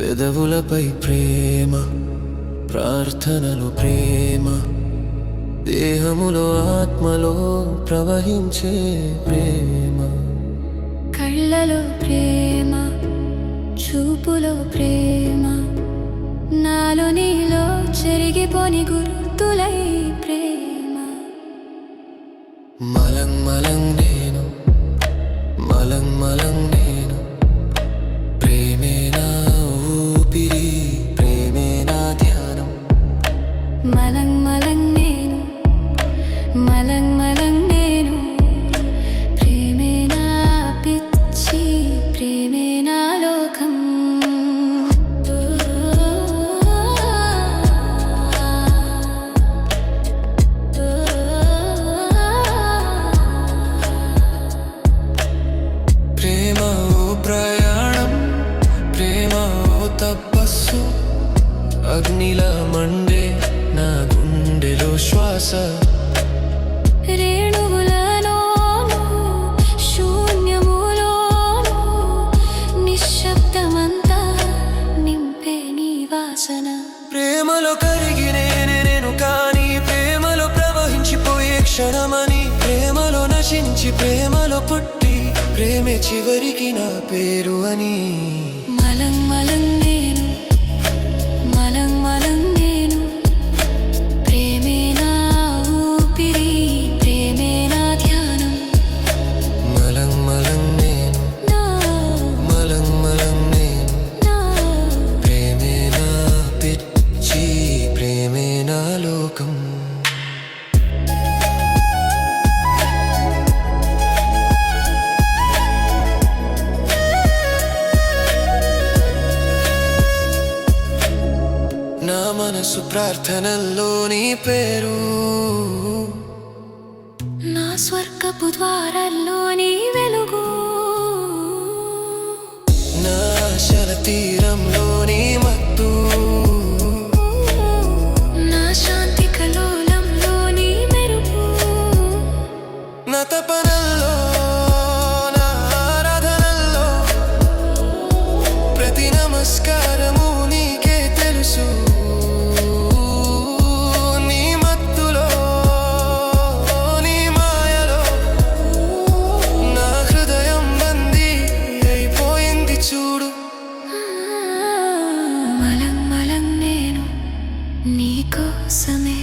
పెదవులపై ప్రేమ ప్రార్థనలు ప్రేమ దేహములో ఆత్మలో ప్రవహించే ప్రేమ. కళ్ళలో ప్రేమ చూపులో ప్రేమ నాలో నీలో చెరిగిపోని గుర్తులై ప్రేమ. మలం మలం నేను మలం మలం నేను. తపస్సు అగ్నిలా మండే నా గుండెలో శ్వాస. ప్రేమలో కరిగి నేనే నేను కానీ ప్రేమలో ప్రవహించిపోయే క్షణమని ప్రేమలో నశించి ప్రేమలో పుట్టి ప్రేమే చివరికి నా పేరు అని. அலங் மலங்கேன మనసు ప్రార్థనల్లో నీ పేరు నా స్వర్గపు ద్వారాల్లో నీ వెలుగు నా ఆశల తీరంలో నా నీకోసమే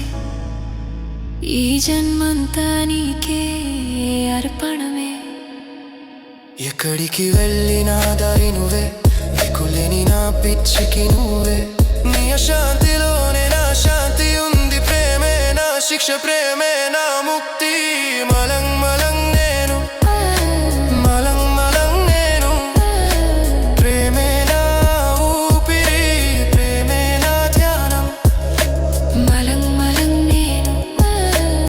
ఈ జన్మంతా నీకే అర్పణమే. ఎక్కడికి వెళ్ళినా దారి నువ్వే వికులేని నా పిచ్చికి నువ్వే. నీ అశాంతిలోనే నా శాంతి ఉంది ప్రేమే నా శిక్ష ప్రేమే.